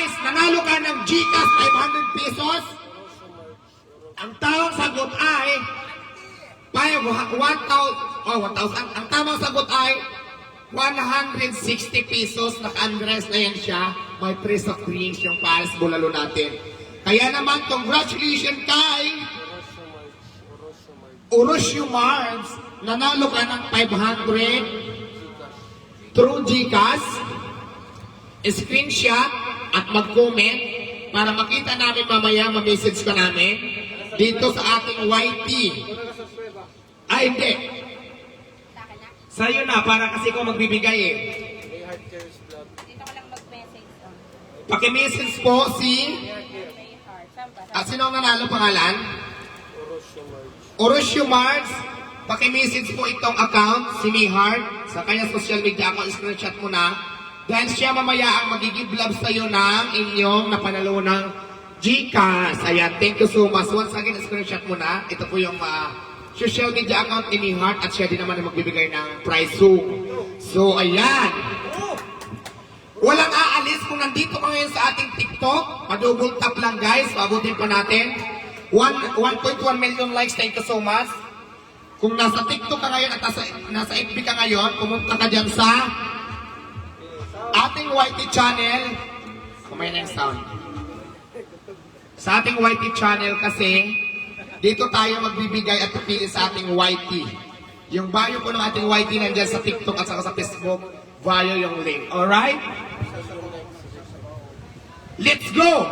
Guys, nanalo ka ng Gcash 500 pesos. Ang tamang sagot ay 5, 1,000, oh, 1,000. Ang tamang sagot ay 160 pesos. Naka-undress na yan siya. May press of drinks yung Paris Bulalo natin. Kaya naman, congratulations kay Urosio Mars. Nanalo ka ng 500 through Gcash. Screenshot mag-comment para makita namin mamaya, ma-message ka namin dito sa ating YT. Ay, hindi. Sa'yo na, para kasi ko magbibigay eh. Dito ko lang mag-message. Pakimessage po si... At sino ang nanalo pangalan? Orosio Mars. Pakimessage po itong account, si Mihart, sa kanyang social media account, screenshot mo na. Dahil siya mamaya ang magiging vlog sa'yo ng inyong napanalo ng Gcash. Ayan, thank you so much. Once again, screenshot mo na. Ito po yung ah, social media account ni Mihart at siya din naman ang magbibigay ng prize. So, so ayan. Walang aalis kung nandito ka ngayon sa ating TikTok. Padouble tap lang guys. Pabutin pa natin. One- 1.1 million likes. Thank you so much. Kung nasa TikTok ka ngayon at nasa, nasa FB ka ngayon, pumunta ka dyan sa ating YT channel. Kumaya na sound. Sa ating YT channel kasi, dito tayo magbibigay at pipili sa ating YT. Yung bio po ng ating YT nandyan sa TikTok at saka sa Facebook, bio yung link. Alright? Let's go!